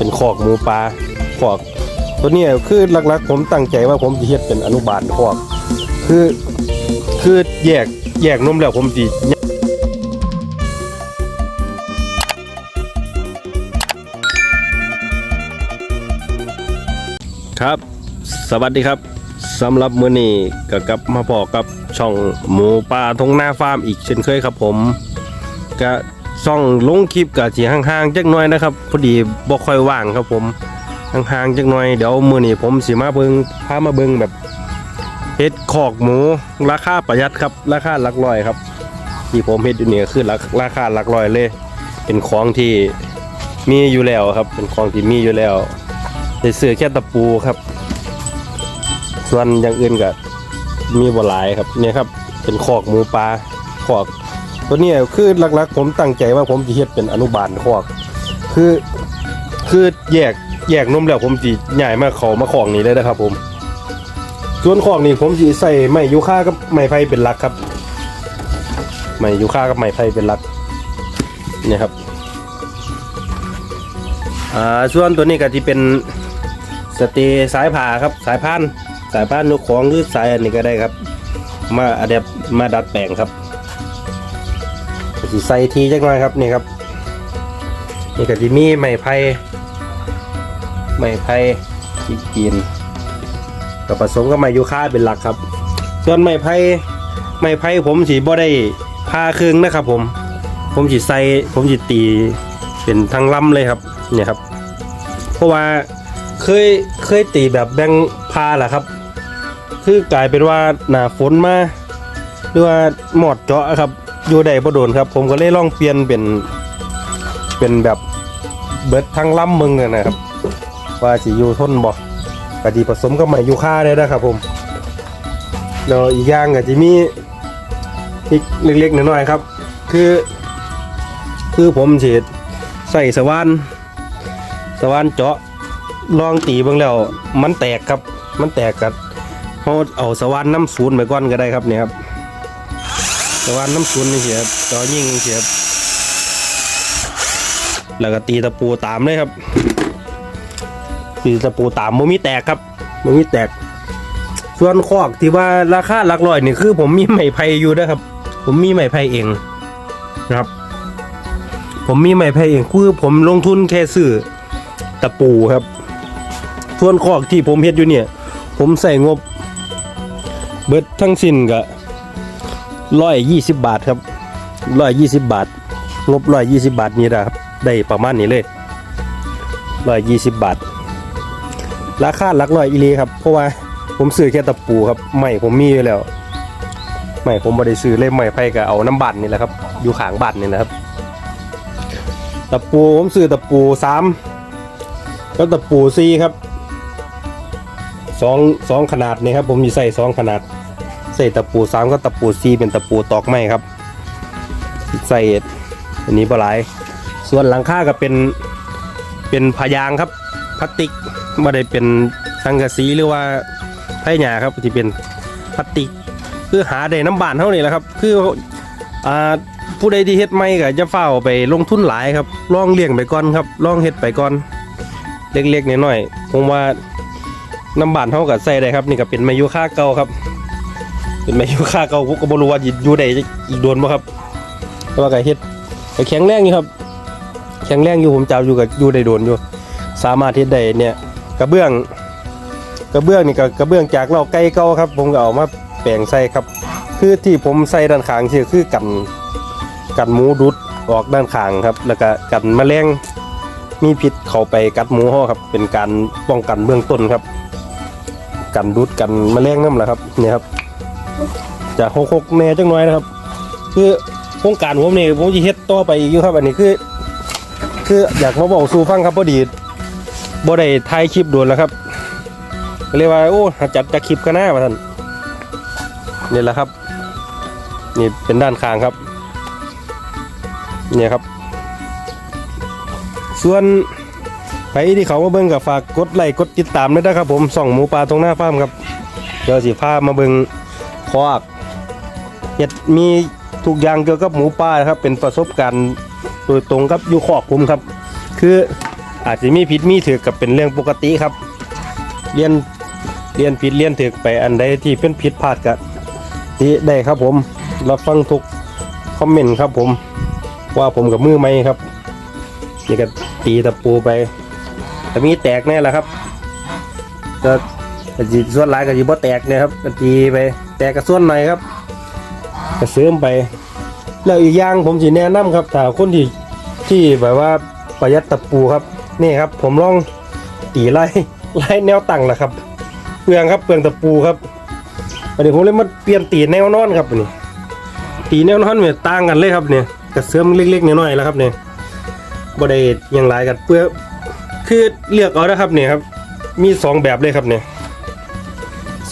เป็นคอกหมูปลาคอก ตัวเนี้ยคือหลักๆ ผมตั้งใจว่าผมจะเฮ็ดเป็นอนุบาลคอก คือคือแยกแยกนมแล้วผมสิครับ สวัสดีครับสำหรับมื้อนี้ก็กลับมาพอกับช่องหมูปลาทงหน้าฟาร์มอีกเช่นเคยครับผมก็ ช่องลงคลิปกับสีห่างๆจักหน่อยนะครับพอดีบ่ค่อยว่างครับผมห่างๆจักหน่อยเดี๋ยวมือนี้ผมสิมาเบิงพามาเบิงแบบเฮ็ดคอกหมูราคาประหยัดครับราคาหลักร้อยครับ ที่ผมเฮ็ดอยู่นี่ก็คือราราคาหลักร้อยเลย เป็นของที่มีอยู่แล้วครับ เป็นของที่มีอยู่แล้วได้ซื้อแค่ตะปูครับ ส่วนอย่างอื่นก็มีบ่หลายครับเนี่ยครับ เป็นคอกหมูปลาคอก ตัวนี้คือหลักๆ ผมตั้งใจว่าผมจะเฮ็ดเป็นอนุบาลคอกคือคือแยกแยกนมแล้วผมสิใหญ่มาเขามาของนี้เลยนะครับ ผม ส่วนของนี่ผมสิใส่ไม้ยูคากับไม้ไผ่เป็นหลักครับไม้ยูคากับไม้ไผ่เป็นหลักเนี่ยครับอ่าส่วนตัวนี้ก็ที่เป็นสเตย์สายผ่าครับสายพานสายพานนกของหรือสายอันนี้ก็ได้ครับ มาอะแดปมาดัดแปลงครับ สีใส่ทีจักหน่อยครับนี่ครับนี่ก็จะมีไม้ไผ่ไม้ไผ่ที่กินกับผสมกับไม้ยูคาเป็นหลักครับ ส่วนไม้ไผ่ไม้ไผ่ผมสีบ่ได้พาครึ่งนะครับ ผม ผมสีใส่ผมสีตีเป็นทั้งลำเลยครับเนี่ยครับ เพราะว่าเคยเคยตีแบบแบงพาแหละครับ คือกลายเป็นว่าหนาฝนมาหรือว่าหมอดเจาะครับ อยู่ใดบ่โดนครับ ผมก็เลยลองเปลี่ยนเป็นเป็นแบบเบิดทั้งลำมึงอะนะครับ ว่าสิอยู่ทนบ่กะดีผสมกับไม้ยูคาได้นะครับ ผมแล้วอีกอย่างก็จะมีอีกเล็กๆน้อยๆครับ คือ คือผมสิใส่สว่านสว่านเจาะลองตีเบิ่งแล้วมันแตกครับ มันแตกกับเขาเอาสว่านน้ำศูนย์ไปก่อนก็ได้ครับเนี่ยครับ สว่านน้ำศูนนี่เสียบจอยิ่งนี่เสียบแล้วก็ตีตะปูตามเลยครับ ตีตะปูตามมันมีแตกครับมันมีแตก ส่วนคอกที่ว่าราคาหลักร้อยนี่คือผมมีไม้ไผ่อยู่นะครับ ผมมีไม้ไผ่เองนะครับ ผมมีไม้ไผ่เองคือผมลงทุนแค่ซื้อตะปูครับ ส่วนคอกที่ผมเฮ็ดอยู่เนี่ย ผมใส่งบ เบิดทั้งสิ้นก็ ร้อยยี่สิบบาทครับร้อยยี่สิบบาท งบร้อยยี่สิบบาทนี่นะครับ ได้ประมาณนี้เลยร้อยยี่สิบบาท ราคาหลักร้อยอีหลีครับ เพราะว่าผมซื้อแค่ตะปูครับใหม่ผมมีอยู่แล้วใหม่ผมบ่ได้ซื้อเลยใหม่ไผ่ก็เอาน้ำบัตรนี่แหละครับ อยู่ขางบัตรนี่นะครับ ตะปูผมซื้อตะปูสามแล้วตะปูสี่ครับสองสองขนาดนี่ครับ ผมมีใส่สองขนาด ใส่ตะปูสามก็ตะปูสี่เป็นตะปูตอกไม้ครับ ใส่อันนี้ปลายส่วนหลังคาก็เป็นเป็นพยางครับพลาสติกไม่ได้เป็นสังกะสีหรือว่าไผ่หยาครับที่เป็นพลาสติกคือหาได้น้ำบานเท่านี้แหละครับ คืออ่าผู้ใดที่เฮ็ดไม่ก็จะเฝ้าไปลงทุนหลายครับลองเลี้ยงไปก่อนครับลองเฮ็ดไปก่อนเล็กๆน้อยๆผมว่าน้ำบานเท่ากับใส่ได้ครับ นี่ก็เป็นไมายุค่าเก่าครับ เป็นไมยุค่าเก่าผมก็บ่รู้ว่าอยู่ได้อีกโดนบ่ครับแต่ว่าก็เฮ็ดก็แข็งแรงอยู่ครับ แข็งแรงอยู่ผมจำอยู่กับอยู่ได้โดนอยู่ สามารถเฮ็ดได้เนี่ยกระเบื้องกระเบื้องนี่ก็กระเบื้องจากเราไก่เก่าครับ ผมก็เอามาแปลงใส่ครับ คือที่ผมใส่ด้านข้างที่คือกันกันหมูดุดออกด้านข้างครับ แล้วก็กันแมลงมีพิษเข้าไปกัดหมูเฮาครับ เป็นการป้องกันเบื้องต้นครับ กันดุดกันแมลงน้ำแหละครับเนี่ยครับ จะหกหกแน่จังน้อยนะครับ คือโครงการผมนี่ผมจะเฮ็ดต่อไปอีกอยู่ครับ อันนี้คือ คืออยากมาบอกสู่ฟังครับพอดีบ่ได้ถ่ายคลิปด่วนแล้วครับก็เลยว่าโอ้หาจัดจะคลิปกันหน้ามาท่านนี่แหละครับ นี่เป็นด้านข้างครับเนี่ยครับ ส่วนใครที่เขามาเบิ่งกับฝากกดไลค์กดติดตามด้วยนะครับผมส่องหมูปลาตรงหน้าฟาร์มครับเดี๋ยวสิพามาเบิ่ง คอกเห็ดมีทุกอย่างเกี่ยวกับหมูปลาครับ เป็นประสบการณ์โดยตรงกับอยู่คอกผมครับ คืออาจจะมีผิดมีถือกับเป็นเรื่องปกติครับ เรียนเรียนผิดเรียนถือไปอันใดที่เป็นผิดพลาดกับติได้ครับผมรับฟังทุกคอมเมนต์ครับผมว่าผมกับมือไหมครับนี่ก็ตีตะปูไปแต่มีแตกแน่ละครับก็ ก็สิส่วนหลายก็สิบ่แตกเนี่ยครับก็ตีไปแตกกระส่วนหน่อยครับก็เสริมไป แล้วอีกอย่างผมสิแนะนำครับถ้าคนที่ที่แบบว่าประหยัดตะปูครับนี่ครับ ผมลองตีไล่ไล่แนวตั้งนะครับเปลืองครับเปลืองตะปูครับวันนี้ผมเลยมาเปลี่ยนตีแนวนอนครับอันนี่ตีแนวนอนเนี่ยต่างกันเลยครับเนี่ยกระเสื่อมเล็กๆน้อยๆแล้วครับเนี่ยบไดอยังไรกันเปลือคือเลือกเอานะครับเนี่ยครับ มีสองแบบเลยครับเนี่ย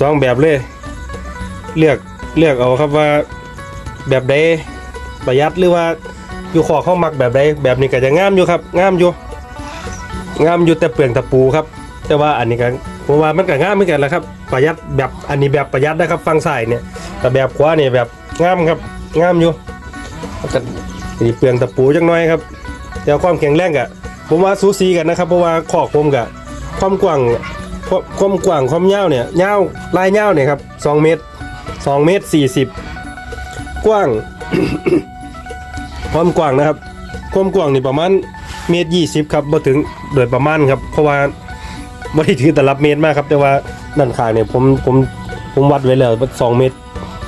สองแบบเลย เลือกเลือกเอาครับว่าแบบใดประหยัดหรือว่าอยู่ขอเข้ามักแบบใดแบบนี้ก็จะงามอยู่ครับงามอยู่งามอยู่แต่เปลืองตะปูครับ แต่ว่าอันนี้ก็ผมว่ามันก็งามเหมือนกันแหละครับ ประหยัดแบบอันนี้แบบประหยัดนะครับฟังซ้ายเนี่ย แต่แบบขวาเนี่ยแบบงามครับงามอยู่ก็นี่เปลืองตะปูจังน้อยครับ แต่ความแข็งแรงกะผมว่าสูสีกันนะครับเพราะว่าขอกผมกะความกว้าง ความความกว้างความยาวเนี่ยยาวลายยาวเนี่ยครับสองเมตรสองเมตรสี่สิบกว้าง ความกว้างนะครับ ความกว้างนี่ประมาณเมตรยี่สิบครับบ่ถึงโดยประมาณครับ เพราะว่าไม่ได้ถือแต่รับเมตรมากครับ แต่ว่าด้านข้างเนี่ยผมผมผมวัดไว้แล้วสองเมตร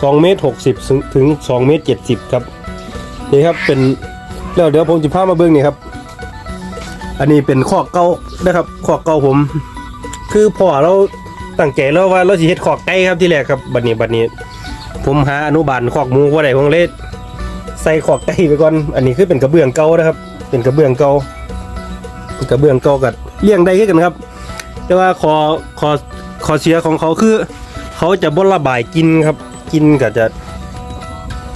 สองเมตรหกสิบถึงสองเมตรเจ็ดสิบครับนี่ครับเป็นแล้วเดี๋ยวผมจะพามาเบิ้งนี่ครับ อันนี้เป็นข้อเก่านะครับข้อเก่าผม คือพ่อเราตั้งใจแล้วว่าเราสิเฮ็ดขอกไก่ครับที่แรกครับบัดนี้บัดนี้ ผมหาอนุบาลขอกหมูว่าไดผมเลยใส่ขอกไก่ไปก่อน อันนี้คือเป็นกระเบื้องเก่านะครับ เป็นกระเบื้องเก่ากระเบื้องเก่ากับเลี้ยงได้คือกันครับ แต่ว่าขอขอขอเสียของเขาคือ เขาจะบ่ระบายกินครับ กินก็จะ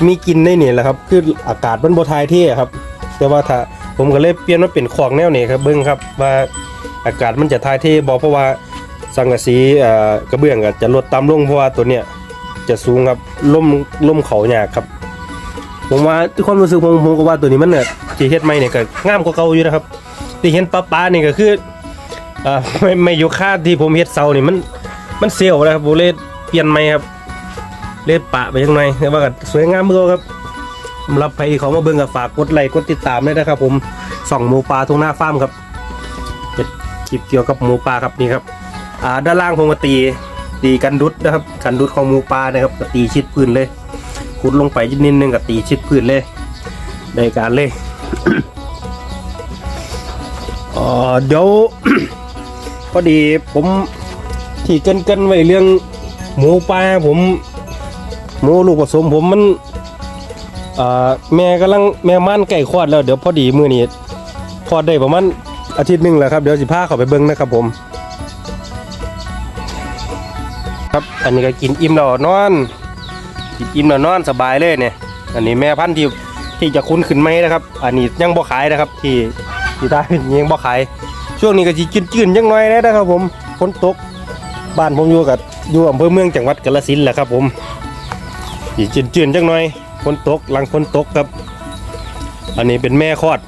มีกินได้นี่แหละครับ คืออากาศมันบ่ทายเท่ครับ แต่ว่าถ้า ผมก็เลยเปลี่ยนมาเป็นขอกแนวนี้ครับเบิ้งครับว่าอากาศมันจะทายเทบ่เพราะว่าสังกะสีกระเบื้องก็จะลดต่ำลงเพราะว่าตัวเนี้ยจะสูงครับล่มล่มเขาหยากครับ ผมว่าที่ความรู้สึกผมผมก็ว่าตัวนี้มันเนี่ยที่เฮ็ดใหม่เนี่ยก็งามกว่าเก่าอยู่นะครับที่เห็นป้าป้านี่ก็คืออ่าไม่ไม่อยู่ค่าที่ผมเฮ็ดเสานี่มันมันเสียวนะครับผมเลยเปลี่ยนใหม่ครับเลยปะไปยังไงแต่ว่าก็สวยงามเมื่อครับ สำหรับใครที่เขามาเบิ่งก็ฝากกดไลค์กดติดตามด้วยนะครับ ผมส่องหมูปลาทุ่งหน้าฟาร์มครับเป็นคลิปเกี่ยวกับหมูปลาครับนี่ครับอ่าด้านล่างผมก็ตีตีกันดุดนะครับ กันดุดของหมูปลานะครับก็ตีชิดพื้นเลยขุดลงไปนิดนึงก็ตีชิดพื้นเลยในการเลยเดี๋ยวพอดีผมที่เกินเกินๆไว้เรื่องหมูปลาผมหมูลูกผสมผมมัน อ่อแม่กำลังแม่ม่านไก่คลอดแล้วเดี๋ยวพอดีมือนี้คลอดได้ประมาณอาทิตย์หนึ่งแล้วครับเดี๋ยวสิพาเขาไปเบิ้งนะครับผม ครับอันนี้ก็กินอิ่มแล้วนอน กินอิ่มแล้วนอนสบายเลยเนี่ย อันนี้แม่พันธุ์ที่ที่จะคุ้นขึ้นไหมนะครับ อันนี้ยังบ่ขายนะครับ ที่ที่ตาเป็นยังบ่ขาย ช่วงนี้ก็จีจืนจืนๆยังน้อยเลยนะครับ ผมฝนตกบ้านผมอยู่กับอยู่อำเภอเมืองจังหวัดกาฬสินธุ์แหละครับ ผมจีจืนจืนๆจังน้อย ฝนตกหลังฝนตกครับ อันนี้เป็นแม่คลอด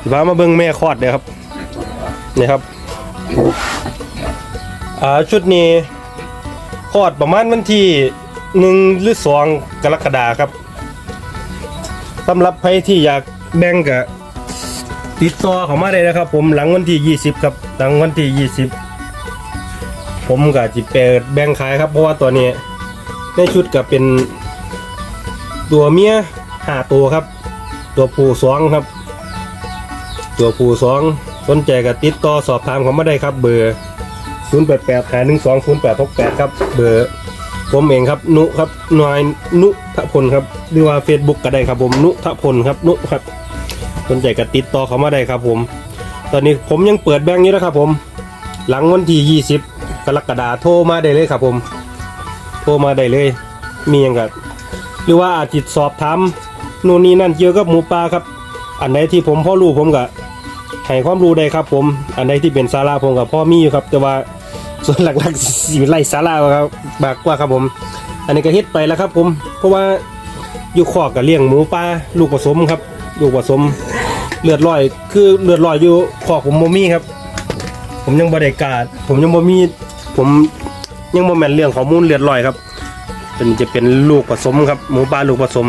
สิพามาเบิ่งแม่คลอดเลยครับนี่ครับอ่าชุดนี้คลอดประมาณวันที่หนึ่งหรือสองกรกฎาครับสำหรับใครที่อยากแบ่งกับติดต่อเขามาได้นะครับ ผมหลังวันที่ 20 ครับ หลังวันที่ 20 ผมกับจิเปิดแบ่งขายครับ เพราะว่าตัวนี้ในชุดกับเป็น ตัวเมียห้าตัวครับ ตัวผู้สองครับ ตัวผู้สองสนใจกับติดต่อสอบถามเขามาได้ครับ เบอร์0 8 8 5 1 2 0 8 6 8ครับ เบอร์ผมเองครับ นุครับน่อยนุทพลครับหรือว่า Facebook ก็ได้ครับผมนุทพลครับนุครับสนใจก็ติดต่อเขามาได้ครับผม ตอนนี้ผมยังเปิดแบงค์อยู่นะครับผม หลังวันที่20กรกฎาคมโทรมาได้เลยครับผม โทรมาได้เลย มีอย่างกับ หรือว่าอาจจิตสอบถามนู่นนี่นั่นเกี่ยวกับหมูปลาครับ อันไหนที่ผมพ่อรู้ผมก็ให้ความรู้ได้ครับ ผม อันใดที่เป็นสาระผมกับพ่อมีอยู่ครับ แต่ว่าส่วนหลักๆสิไล่สาระครับมากกว่าครับผม อันนี้ก็เฮ็ดไปแล้วครับ ผม เพราะว่าอยู่ขอกกับเลี้ยงหมูป่าลูกผสมครับลูกผสมเลือดลอย คือเลือดลอยอยู่ขอกผมบ่มีครับ ผมยังบ่ได้กล้าผมยังบ่มีผมยังบ่แม่นเรื่องข้อมูลเลือดลอยครับ เป็นจะเป็นลูกผสมครับ หมูปลาลูกผสม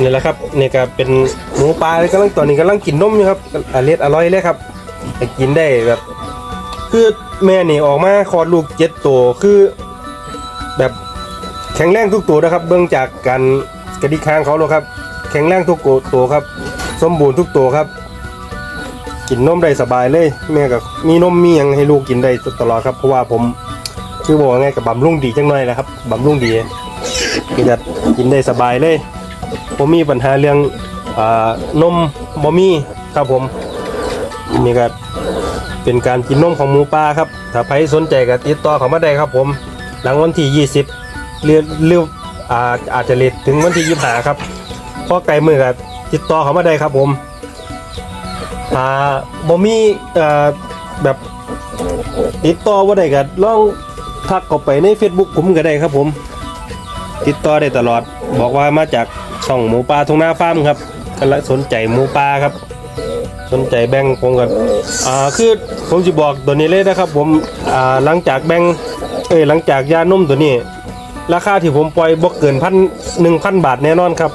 นี่แหละครับนี่ก็เป็นหมูปลากำลังตอนนี้กำลังกินนมอยู่ครับอร่อยอร่อยเลยครับกินได้แบบ คือแม่นี่ออกมาคลอดลูกเจ็ดตัวคือ แบบแข็งแรงทุกตัวนะครับ เบื้องจากการกระดิกคางเขาแล้วครับ แข็งแรงทุกตัวครับ สมบูรณ์ทุกตัวครับ กินนมได้สบายเลย แม่กับมีนมมีหยังให้ลูกกินได้ตลอดครับเพราะว่าผม คือบอกว่าไงกับบำรุงดีจังหน่อยนะครับบำรุงดีก็จะกินได้สบายเลยผมมีปัญหาเรื่องอ่านมบ่มีครับผมนี่ก็เป็นการกินนมของหมูป่าครับถ้าใครสนใจก็ติดต่อเขามาได้ครับผมหลังวันที่ 20เรือเรืออาอาจจะเลทถึงวันที่25ครับพราะไกลมือก็ติดต่อเขามาได้ครับผมถ้าบ่มีเอ่อแบบติดต่อว่าได้ก็ลอง ทักเข้าไปใน Facebook ผมก็ได้ครับผม ติดต่อได้ตลอด บอกว่ามาจากช่องหมูปลาทุ่งนาฟาร์มครับก็ละสนใจหมูปลาครับ สนใจแบงผมกันอ่าคือผมจะบอกตัวนี้เลยนะครับผมอ่าหลังจากแบงเอ้ยหลังจากยานุ่มตัวนี้ ราคาที่ผมปล่อยบ่เกินพันหนึ่งพันบาทแน่นอนครับ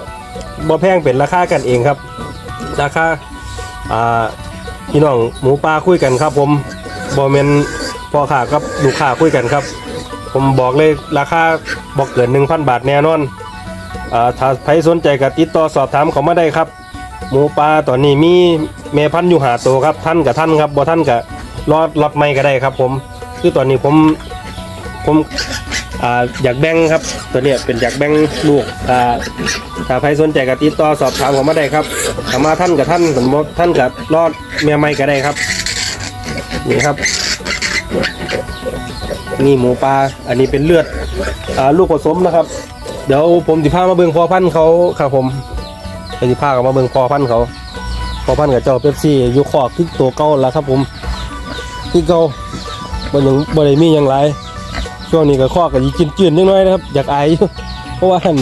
บ่แพงเป็นราคากันเองครับ ราคาอ่าพี่น้องหมูปลาคุยกันครับ ผมบอเมนพอค้ากับลูกค้าคุยกันครับ ผมบอกเลยราคาบอกเกิน1,000บาทแน่นอนอ่าถ้าใครสนใจก็ติดต่อสอบถามเขามาได้ครับ หมูปลาตอนนี้มีแม่พันอยู่หาตัวครับท่านกับท่านครับบ่ท่านกับรอดรอดไม่ก็ได้ครับ ผมคือตอนนี้ผมผมอ่าอยากแบ่งครับ ตัวเนี้ยเป็นอยากแบ่งลูกอ่าถ้าใครสนใจก็ติดต่อสอบถามผมมาได้ครับถ้ามาท่านกับท่านผมบอกท่านกับรอดเมียไม่ก็ได้ครับนี่ครับ นี่หมูปลาอันนี้เป็นเลือดอ่าลูกผสมนะครับ เดี๋ยวผมสิพามาเบิ่งพอพันธุ์เขาครับผมผมสิพากับมาเบิ่งพอพันธุ์เขาพอพันธุ์กับเจ้าเป๊ปซี่อยู่ขอกที่ตัวเก่าแล้วครับผมที่เก่าบ่ยังบ่ได้มีหยังไรช่วงนี้ก็ขอกก็สิจืดนิดหน่อยนะครับ อยากอายอยู่เพราะว่าหัน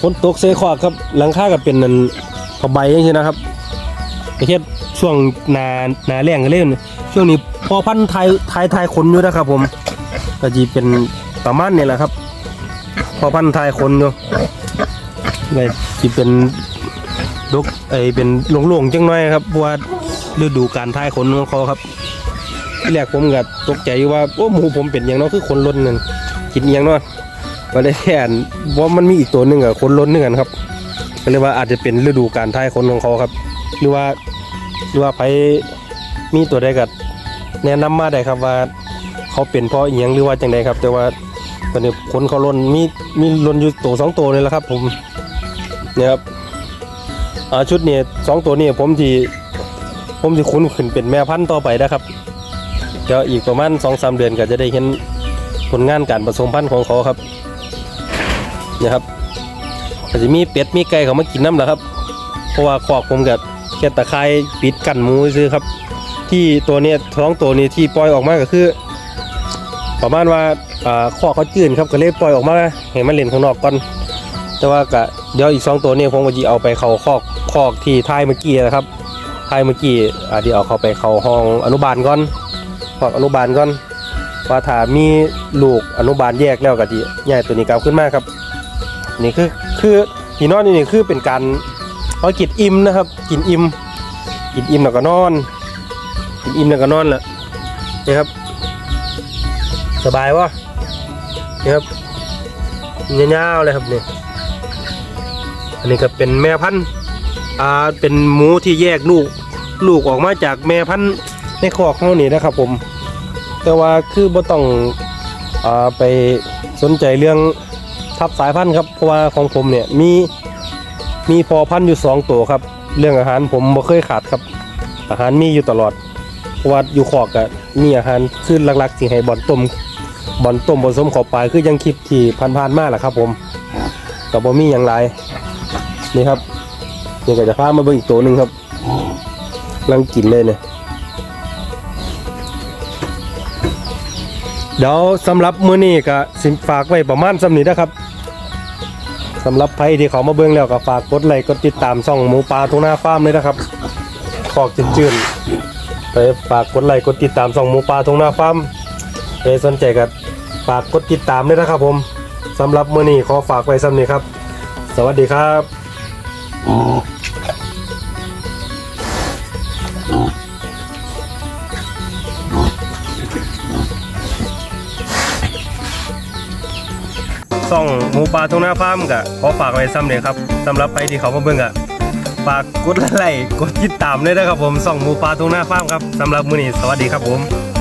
ฝนตกเซคอกครับหลังคาก็เป็นนันผ้าใบอย่างนี้นะครับประเทศ ช่วงนานาแรงกันเล่นช่วงนี้พอพันธุ์ไทยไทยไทยคนอยู่นะครับ ผมก็จะเป็นประมาณนี้แหละครับ พอพันธุ์ไทยคนอยู่เลยจะเป็นดกไอเป็นหลงๆจังน้อยครับเพราะว่าฤดูการไทยคนของเขาครับที่แรกผมก็ตกใจอยู่ว่าโอ้หมูผมเป็นอย่างน้อยคือคนล้นนั่นกินอย่างน้อยก็ได้แทนว่ามันมีอีกตัวหนึ่งอะคนล้นนึงกันครับก็เลยว่าอาจจะเป็นฤดูการทายคนของเขาครับ หรือว่า หรือว่าไปมีตัวใดกัแนะนำมาได้ครับว่า เขาเป็นเพราะอีหยังหรือว่าจังใดครับ แต่ว่าตอนนี้คนเขาล้นมีมีล้นอยู่ตัวสองตัวเลยละครับ ผมเนี่ยครับอ่าชุดนี้สองตัวนี้ผมที่ผมที่คุ้นขึ้นเป็นแม่พันธุ์ต่อไปนะครับเดี๋ยวอีกประมาณสองสามเดือนก็จะได้เห็นผลงานการผสมพันธุ์ของเขาครับเนี่ยครับก็จจะมีเป็ดมีไก่เขามากินน้ำแหละครับ เพราะว่าคอกผมกับ ค่ตะไคร้ปิดกันหมูซื้อครับ ที่ตัวเนี้ยท้องตัวนี้ที่ปล่อยออกมาก็คือ ประมาณว่าอ่าคอเขาจืดครับก็เลยปล่อยออกมาให้มันเล่นข้างนอกก่อนแต่ว่าก็เดี๋ยวอีกสองตัวนี้ผมก็จะเอาไปเขาคอกคอกที่ท้ายเมื่อกี้นะครับท้ายเมื่อกี้อาจจะเอาเขาไปเขาห้องอนุบาลก่อนคอกอนุบาลก่อนว่าถ้ามีลูกอนุบาลแยกแล้วก็จะใหญ่ตัวนี้กลับขึ้นมาครับ นี่คือคือที่นอนนี่คือเป็นการ เอากินอิ่มนะครับ กินอิ่มกินอิ่มแล้วก็นอน กินอิ่มแล้วก็นอนแหละนี่ครับ สบายวะนี่ครับยาวๆเลยครับนี่อันนี้ก็เป็นแม่พันธุ์อ่าเป็นหมูที่แยกลูก ลูกออกมาจากแม่พันธุ์ในคอกเขานี่นะครับผม แต่ว่าคือบ่ต้องอ่าไปสนใจเรื่องทับสายพันธุ์ครับเพราะว่าของผมเนี่ยมี มีพอพันธุ์อยู่สองตัวครับ เรื่องอาหารผมบ่เคยขาดครับ อาหารมีอยู่ตลอดเพราะว่าอยู่ขอกกะมีอาหารคือหลักๆที่ให้บ่อนต้มบ่อนต้มผสมขอปลายคือยังคลิปที่พันๆมากแหละครับผมกับบ่มีอย่างไรนี่ครับนี่ก็จะพามาเบิ่งอีกตัวหนึ่งครับกำลังกินเลยเนี่ยเดี๋ยวสำหรับมื้อนี้ก็สิฝากไว้ประมาณสำนี้นะครับ สำหรับใครที่เขามาเบิ้งแล้วก็ฝากกดไลค์กดติดตามช่องหมูปลาทุ่งนาฟาร์มเลยนะครับขอกจืนๆไปฝากกดไลค์กดติดตามช่องหมูปลาทุ่งนาฟาร์มใครสนใจก็ฝากกดติดตามเลยนะครับ ผมสำหรับมื้อนี้ขอฝากไว้ซ้ำนี้ครับ สวัสดีครับ ซ่องหมูปลาทุ่งนาฟาร์มกะขอฝากไว้ซ้ำเลยครับสำหรับไปที่เขามาเบิ่งกะฝากกดไลค์กดติดตามด้วยนะครับผมซ่องหมูปลาทุ่งนาฟาร์มครับสำหรับมื้อนี้สวัสดีครับผม